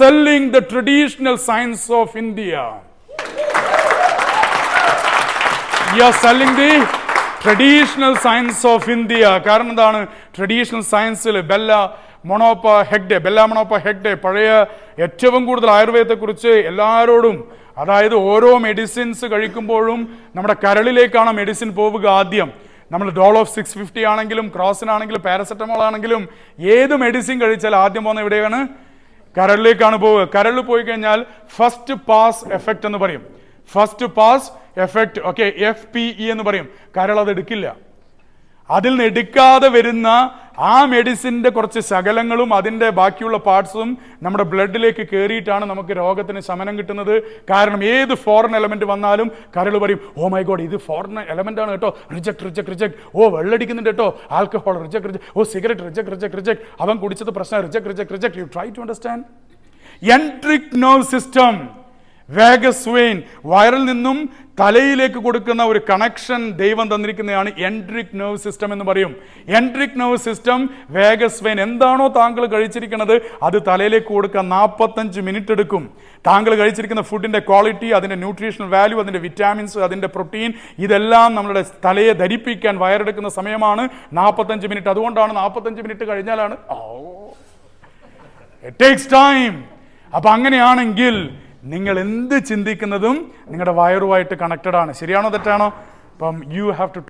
selling the traditional science of India. You are selling the traditional science of India കാരണം എന്താണ്? Traditional സയൻസിൽ ബെല്ല മൊണോപ്പ ഹെഗ്ഡെ ബെല്ല മൊണോപ്പ ഹെഗ്ഡെ പഴയ ഏറ്റവും കൂടുതൽ ആയുർവേദത്തെക്കുറിച്ച് എല്ലാവരോടും അതായത് ഓരോ മെഡിസിൻസ് കഴിക്കുമ്പോഴും നമ്മുടെ കരളിലേക്കാണ് മെഡിസിൻ പോവുക ആദ്യം. നമ്മൾ ഡോൾ ഓഫ് സിക്സ് ഫിഫ്റ്റി ആണെങ്കിലും ക്രോസിനാണെങ്കിലും പാരസെറ്റമോൾ ആണെങ്കിലും ഏത് മെഡിസിൻ കഴിച്ചാൽ ആദ്യം പോകുന്ന എവിടെയാണ്? കരളിലേക്കാണ് പോവുക. കരളിൽ പോയി കഴിഞ്ഞാൽ ഫസ്റ്റ് പാസ് എഫക്റ്റ് എന്ന് പറയും. First pass effect okay F P E എന്ന് പറയും. കരൾ അത് എടുക്കില്ല. അതിൽ നിന്ന് എടുക്കാതെ വരുന്ന ആ മെഡിസിന്റെ കുറച്ച് ശകലങ്ങളും അതിന്റെ ബാക്കിയുള്ള പാർട്സും നമ്മുടെ ബ്ലഡിലേക്ക് കയറിയിട്ടാണ് നമുക്ക് രോഗത്തിന് ശമനം കിട്ടുന്നത്. കാരണം ഏത് ഫോറിൻ എലമെന്റ് വന്നാലും കരൾ പറയും ഓ മൈ ഗോഡ് ഇത് ഫോറിൻ എലമെന്റ് ആണ് കേട്ടോ. റിജക്ട് റിജക്ട് റിജക്ട് ഓ വെള്ളടിക്കുന്നുണ്ട് കേട്ടോ. Alcohol reject reject oh cigarette reject reject reject അവൻ കുടിച്ചത് പ്രശ്നം reject reject reject you try to understand enteric nerve system vagus vein വയറിൽ നിന്നും തലയിലേക്ക് കൊടുക്കുന്ന ഒരു കണക്ഷൻ ദൈവം തന്നിരിക്കുന്നതാണ് എൻട്രിക് നെർവ് സിസ്റ്റം എന്ന് പറയും. Enteric nerve system vagus vein എന്താണോ താങ്കൾ കഴിച്ചിരിക്കുന്നത് അത് തലയിലേക്ക് കൊടുക്കാൻ നാൽപ്പത്തഞ്ച് മിനിറ്റ് എടുക്കും. താങ്കൾ കഴിച്ചിരിക്കുന്ന ഫുഡിന്റെ ക്വാളിറ്റി അതിന്റെ ന്യൂട്രീഷണൽ വാല്യൂ അതിന്റെ വിറ്റാമിൻസ് അതിന്റെ പ്രോട്ടീൻ ഇതെല്ലാം നമ്മുടെ തലയെ ധരിപ്പിക്കാൻ വയറെടുക്കുന്ന സമയമാണ് നാൽപ്പത്തഞ്ച് മിനിറ്റ് അതുകൊണ്ടാണ് നാൽപ്പത്തഞ്ച് മിനിറ്റ് കഴിഞ്ഞാലാണ് ഓ ഇറ്റ് ടേക്സ് ടൈം അപ്പൊ അങ്ങനെയാണെങ്കിൽ നിങ്ങൾ എന്ത് ചിന്തിക്കുന്നതും നിങ്ങളുടെ വയറുമായിട്ട് കണക്റ്റഡ് ആണ്. ശരിയാണോ തെറ്റാണോ? അപ്പം യു ഹാവ് ടു